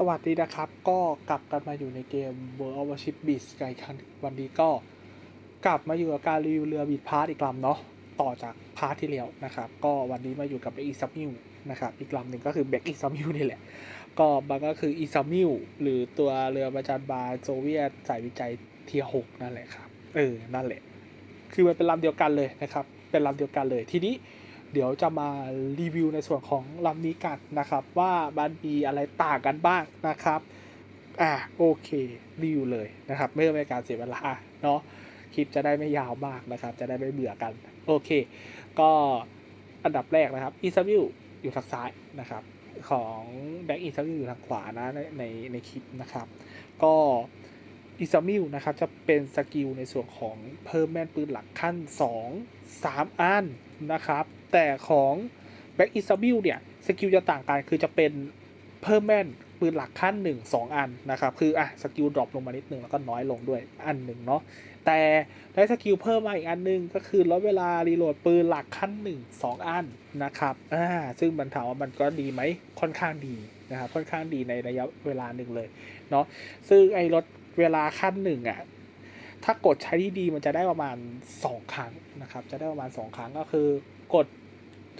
สวัสดีนะครับ ก็กลับกันมาอยู่ในเกม World of Warship Beast กันอีกครั้งวันนี้ก็กลับมาอยู่กับการรีวิวเรือบีดพาร์ทอีกลำเนาะต่อจากพาร์ทที่แล้วนะครับ ก็วันนี้มาอยู่กับอีซัมมิวนะครับ อีกลำหนึ่งก็คือแบ็กอีซัมมิวนี่แหละ ก็มันก็คืออีซัมมิวหรือตัวเรือประจันบาโซเวียตสายวิจัยเทียหกนั่นแหละครับเออนั่นแหละ คือมันเป็นลำเดียวกันเลยนะครับ เป็นลำเดียวกันเลยทีนี้ เดี๋ยวจะมารีวิวในส่วนของลำนี้กันนะครับ ว่ามันมีอะไรต่างกันบ้างนะครับอ่าโอเครีวิวเลยนะครับ ไม่ต้องเป็นการเสียเวลาเนาะคลิปจะได้ไม่ยาวมากนะครับ จะได้ไม่เบื่อกัน โอเค ก็อันดับแรกนะครับอีซัมวิวอยู่ทางซ้ายนะครับ ของแบ็กอีซัมวิวอยู่ทางขวานะในในในคลิปนะครับ ก็อีซัมมิวนะครับจะเป็นสกิลในส่วนของเพิ่มแม่นปืนหลักขั้น 2 3 อันนะครับ แต่ของแบ็กอีซัมมิวเนี่ยสกิลจะต่างกันคือจะเป็นเพิ่มแม่นปืนหลักขั้น 1 2 อันนะครับ คืออะสกิลดรอปลงมานิดนึงแล้วก็น้อยลงด้วยอันหนึ่งเนาะแต่ได้สกิลเพิ่มมาอีกอันหนึงก็คือลดเวลารีโหลดปืนหลักขั้น 1 2 อันนะครับอ่าซึ่งมันถามว่ามันก็ดีไหมค่อนข้างดีนะครับค่อนข้างดีในระยะเวลาหนึ่งเลยเนาะซึ่งไอ้ลดเวลาขั้นหนึ่งอะถ้ากดใช้ที่ดีมันจะได้ประมาณ 2 ครั้งนะครับจะได้ประมาณ 2 ครั้งก็คือ กด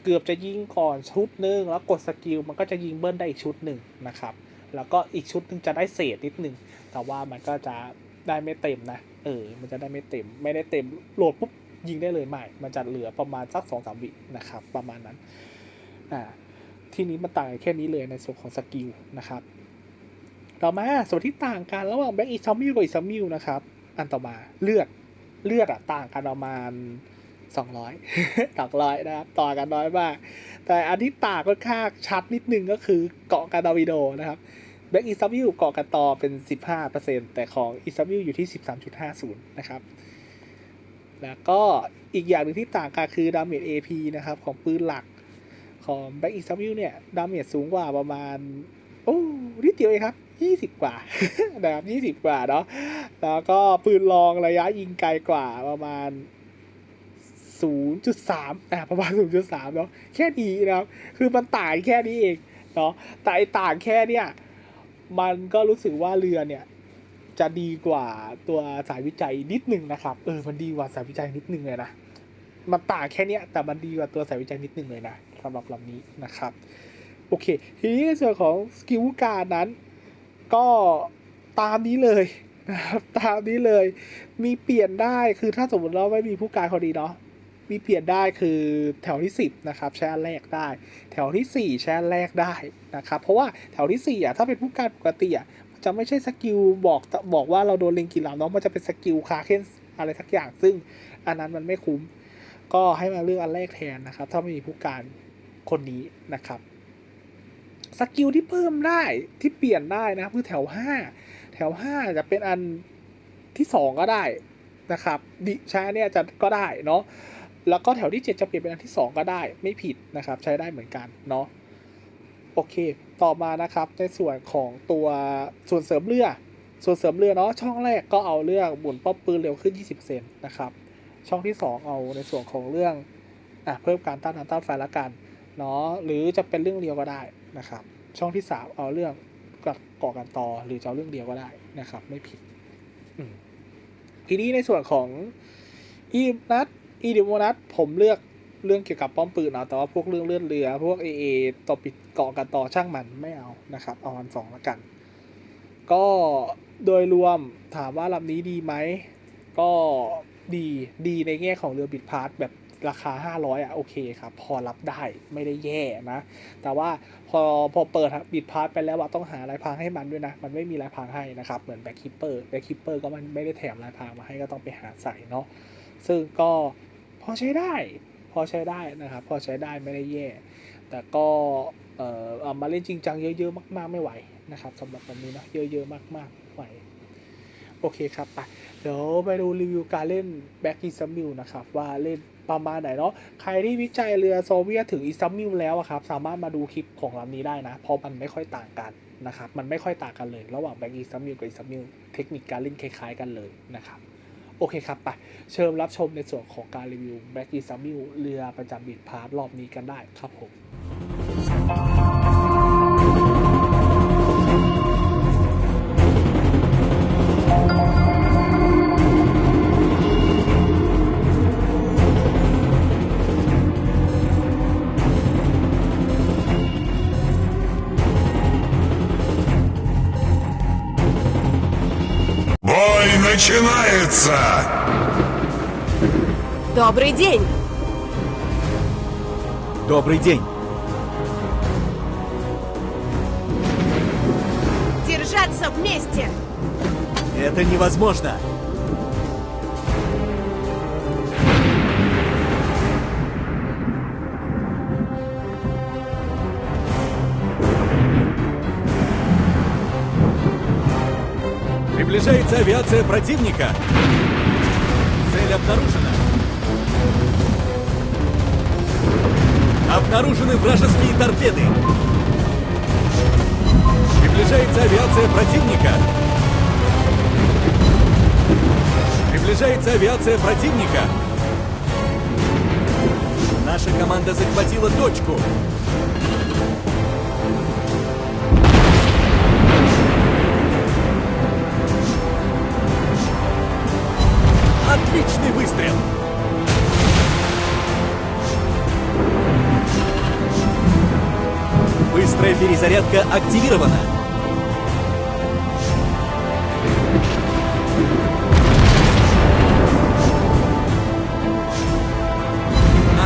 เกือบจะยิงก่อนชุดหนึ่งแล้วกดสกิลมันก็จะยิงเบิ้ลได้อีกชุดหนึ่งนะครับ แล้วก็อีกชุดหนึ่งจะได้เศษนิดหนึ่งแต่ว่ามันก็จะได้ไม่เต็มนะเออมันจะได้ไม่เต็ม ไม่ได้เต็มโหลดปุ๊บยิงได้เลยไม่ มันจะเหลือประมาณสักสองสามวินะครับ ประมาณนั้นอ่าที่นี้มันต่างแค่นี้เลยในส่วนของสกิลนะครับต่อมาส่วนที่ต่างกันระหว่างแบ็กอีซัมมิวกับอีซัมมิวนะครับ อันต่อมาเลือดเลือดอะต่างกันประมาณ สองร้อยสองร้อยนะครับต่อกันน้อยมาก แต่อันที่ต่างค่อนข้างชัดนิดนึงก็คือเกาะกันดาวิโดนะครับแบ็กอีซัมมิวเกาะกันต่อเป็น 15%แต่ของอีซัมมิวอยู่ที่ 13.50 นะครับ แล้วก็อีกอย่างหนึ่งที่ต่างกันคือดาเมจ AP นะครับ ของปืนหลักของแบ็กอีซัมมิวเนี่ย ดาเมจสูงกว่าประมาณ โอ้นิดเดียวเองครับยี่สิบกว่านะครับยี่สิบกว่าเนาะแล้วก็ปืนรองระยะยิงไกลกว่าประมาณ ศูนย์จุดสามอ่าประมาณศูนย์จุดสามเนาะแค่นี้นะครับ คือมันต่างแค่นี้เองเนาะแต่ไอต่างแค่เนี่ยมันก็รู้สึกว่าเรือเนี่ยจะดีกว่าตัวสายวิจัยนิดนึงนะครับ เออ มันดีกว่าสายวิจัยนิดนึงเลยนะ มันต่างแค่เนี้ย แต่มันดีกว่าตัวสายวิจัยนิดนึงเลยนะสำหรับลำนี้นะครับ โอเค ทีนี้ในส่วนของสกิลการนั้น ก็ตามนี้เลยนะครับ ตามนี้เลย มีเปลี่ยนได้ คือถ้าสมมติเราไม่มีผู้การคนดีเนาะ มีเปลี่ยนได้คือแถวที่ 10นะครับใช้อันแรกได้ แถวที่ 4 ใช้อันแรกได้นะครับเพราะว่าแถวที่4อะถ้าเป็นผู้การปกติอะจะไม่ใช่สกิลบอกบอกว่าเราโดนเล็งกี่ลำเนาะมันจะเป็นสกิลคาเคนอะไรสักอย่างซึ่งอันนั้นมันไม่คุ้ม ก็ให้มาเลือกอันแรกแทนนะครับ ถ้าไม่มีผู้การคนนี้นะครับสกิลที่เพิ่มได้ที่เปลี่ยนได้นะคือแถวห้าแถวห้าจะเป็นอันที่สองก็ได้นะครับดิช้อันเนี่ยจะก็ได้เนาะ แล้วก็แถวที่เจ็ดจะเปลี่ยนเป็นอันที่สองก็ได้ไม่ผิดนะครับ ใช้ได้เหมือนกันเนาะโอเค ต่อมานะครับในส่วนของตัวส่วนเสริมเรือ ส่วนเสริมเรือเนาะช่องแรกก็เอาเรื่องบุนป้อมปืนเร็วขึ้น 20%นะครับช่องที่ 2 เอาในส่วนของเรื่องอะเพิ่มการต้านทานต้านไฟละกันเนาะหรือจะเป็นเรื่องเดียวก็ได้นะครับ ช่องที่สามเอาเรื่องกับก่อกันต่อหรือจะเอาเรื่องเดียวก็ได้นะครับ ไม่ผิดทีนี้ในส่วนของอีนัท อีดิโมนัทผมเลือกเรื่องเกี่ยวกับป้อมปืนเอาแต่ว่าพวกเรื่องเลื่อนเรือ พวกเอเอต่อปิดเกาะกันต่อช่างมันไม่เอานะครับ เอาอันสองละกัน ก็โดยรวมถามว่าลำนี้ดีไหม ก็ดีดีในแง่ของเรือบิดพาร์ทแบบราคา 500อะโอเคครับ พอรับได้ไม่ได้แย่นะ แต่ว่าพอพอเปิดบิดพาร์ทไปแล้วว่าต้องหาลายพางให้มันด้วยนะ มันไม่มีลายพางให้นะครับ เหมือนแบ็คคิปเปอร์แบ็คคิปเปอร์ก็มันไม่ได้แถมลายพางมาให้ก็ต้องไปหาใส่เนาะซึ่งก็ อใช้ได้ พอใช้ได้นะครับ พอใช้ได้ไม่ได้แย่ แต่ก็เอ่อเอามาเล่นจริงจังเยอะๆมาก ๆไม่ไหวนะครับสำหรับวันนี้เนาะเยอะๆมากๆไม่ไหวโอเคครับไปเดี๋ยวไปดูรีวิวการเล่นแบ็กอีซัมมิลนะครับว่าเล่นประมาณไหนเนาะใครที่วิจัยเรือโซเวียตถึงอีซัมมิลแล้วครับสามารถมาดูคลิปของลำนี้ได้นะ เพราะมันไม่ค่อยต่างกันนะครับ มันไม่ค่อยต่างกันเลย ระหว่างแบ็กอีซัมมิลกับอีซัมมิลเทคนิคการเล่นคล้ายๆกันเลยนะครับ โอเคครับไปเชิญรับชมในส่วนของการรีวิวแบ็กกีซัมมิลเรือประจำบิดพาร์ทรอบนี้กันได้ครับผม начинается! Добрый день! Добрый день. Держаться вместе! Это невозможно. Приближается авиация противника. Цель обнаружена. Обнаружены вражеские торпеды. Приближается авиация противника. Приближается авиация противника. Наша команда захватила точку. Отличный выстрел! Быстрая перезарядка активирована.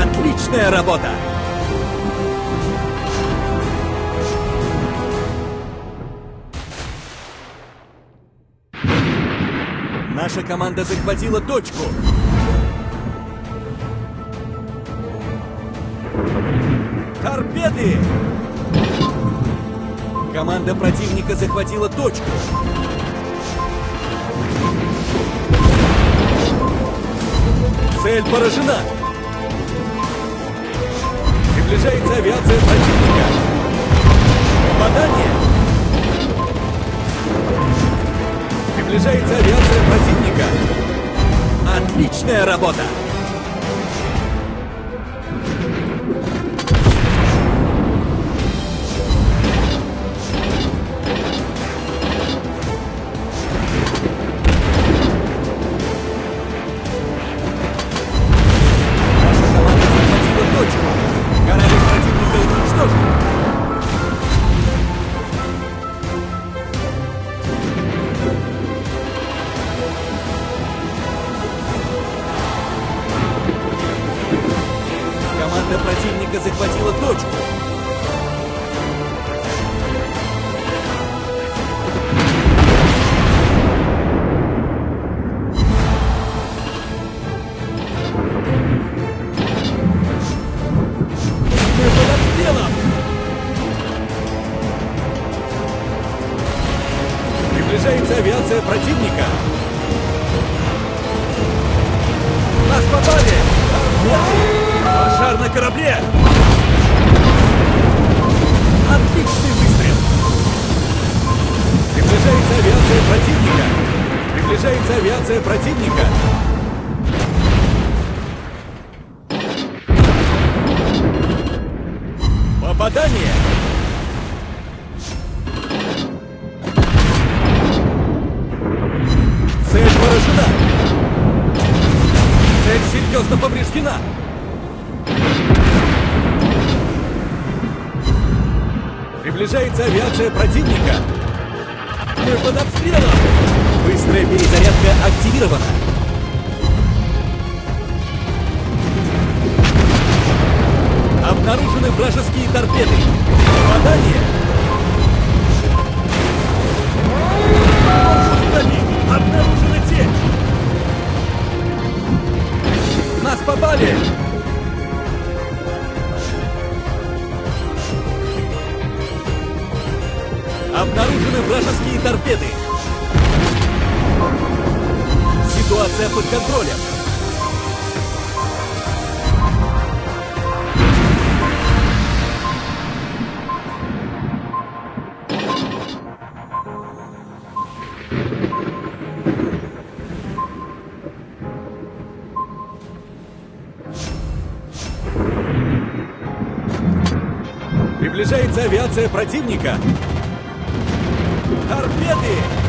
Отличная работа! Наша команда захватила точку. Торпеды! Команда противника захватила точку. Цель поражена. Приближается авиация противника. Попадание. Приближается авиация противника. Отличная работа. Приближается авиация противника. Нас попали! Пожар на корабле! Отличный выстрел! Приближается авиация противника! Приближается авиация противника! Попадание! Повреждена! Приближается авиация противника! Мы под обстрелом! Быстрая перезарядка активирована! Обнаружены вражеские торпеды! Попадание! Приближается авиация противника. Торпеды!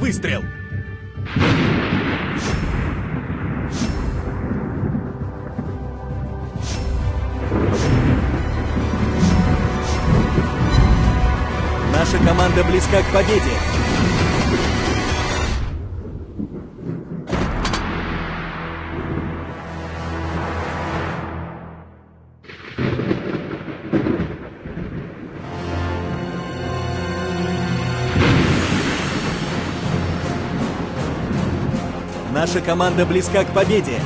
Выстрел! Наша команда близка к победе. Наша команда близка к победе.